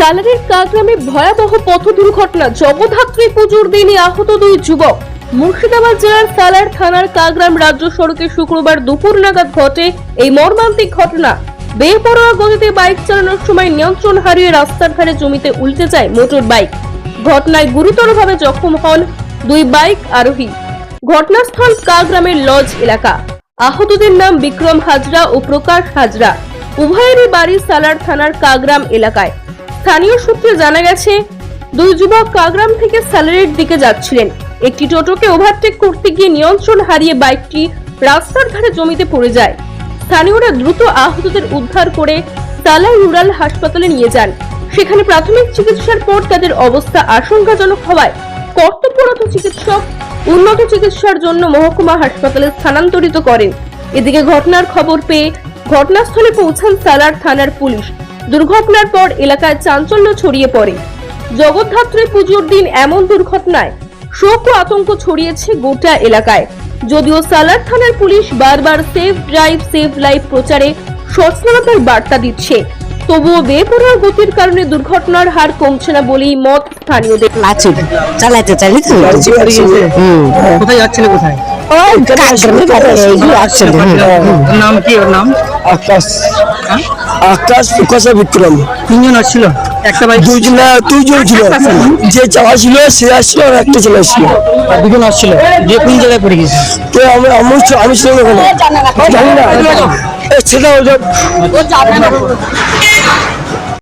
সালারের কাগ্রামে ভয়াবহ পথ দুর্ঘটনা জগদ্ধাত্রী পুজোর দিনে আহত দুই যুবক। মুর্শিদাবাদ জেলার সালার থানার কাগ্রাম রাজ্য সড়কে শুক্রবার দুপুর নাগাদ ঘটে এই মর্মান্তিক ঘটনা। বেপরোয়া গতিতে বাইক চালানোর সময় নিয়ন্ত্রণ হারিয়ে রাস্তার ধারে জমিতে উল্টে যায় মোটর বাইক। ঘটনায় গুরুতরভাবে জখম হন দুই বাইক আরোহী। ঘটনাস্থল কাগ্রামের লজ এলাকা। আহতদের নাম বিক্রম হাজরা ও প্রকাশ হাজরা। উভয়েরই বাড়ি সালার থানার কাগ্রাম এলাকায়। স্থানীয় সূত্রে জানা গেছে, দুই যুবক কাগ্রাম থেকে সালারের দিকে যাচ্ছিলেন। একটি টোটোকে ওভারটেক করতে গিয়ে নিয়ন্ত্রণ হারিয়ে বাইকটি রাস্তার ধারে জমিতে পড়ে যায়। স্থানীয়রা দ্রুত আহতদের উদ্ধার করে সালার রুরাল হাসপাতালে নিয়ে যান। সেখানে প্রাথমিক চিকিৎসার পর তাদের অবস্থা আশঙ্কাজনক হওয়ায় কর্তব্যরত চিকিৎসক উন্নত চিকিৎসার জন্য মহকুমা হাসপাতালে স্থানান্তরিত করেন। এদিকে ঘটনার খবর পেয়ে ঘটনাস্থলে পৌঁছান সালার থানার পুলিশ। দুর্ঘটনার পর এলাকায় চাঞ্চল্য ছড়িয়ে পড়ে। জগদ্ধাত্রী পুজোর দিন এমন দুর্ঘটনায় শোক ও আতঙ্ক ছড়িয়েছে গোটা এলাকায়। যদিও সালার থানার পুলিশ বারবার সেফ ড্রাইভ সেভ লাইফ প্রচারে সচেতনতার বার্তা দিচ্ছে। তবুও বেপরোয়া গতির কারণে দুর্ঘটনার হার কমছে না বলেই মত স্থানীয়দের। চালাতে চালিয়ে কোথায় যাচ্ছিল কোথায়? ওই কাজের কথা এইগুলো আসছে ওর নাম কি ওর নাম? আকাশ? আকাশ প্রকাশ বিক্রম তিনজন আসছিল? একটা বাইক দুজন না ছিল। যে ছিল সে আসছিল আর একটা ছেলে আসছিল। দুজন আসছিল? যে কোন জায়গায় পড়ে গেছে? তো আমি আমি আমি ছিলাম ওখানে। জানি না। ওটা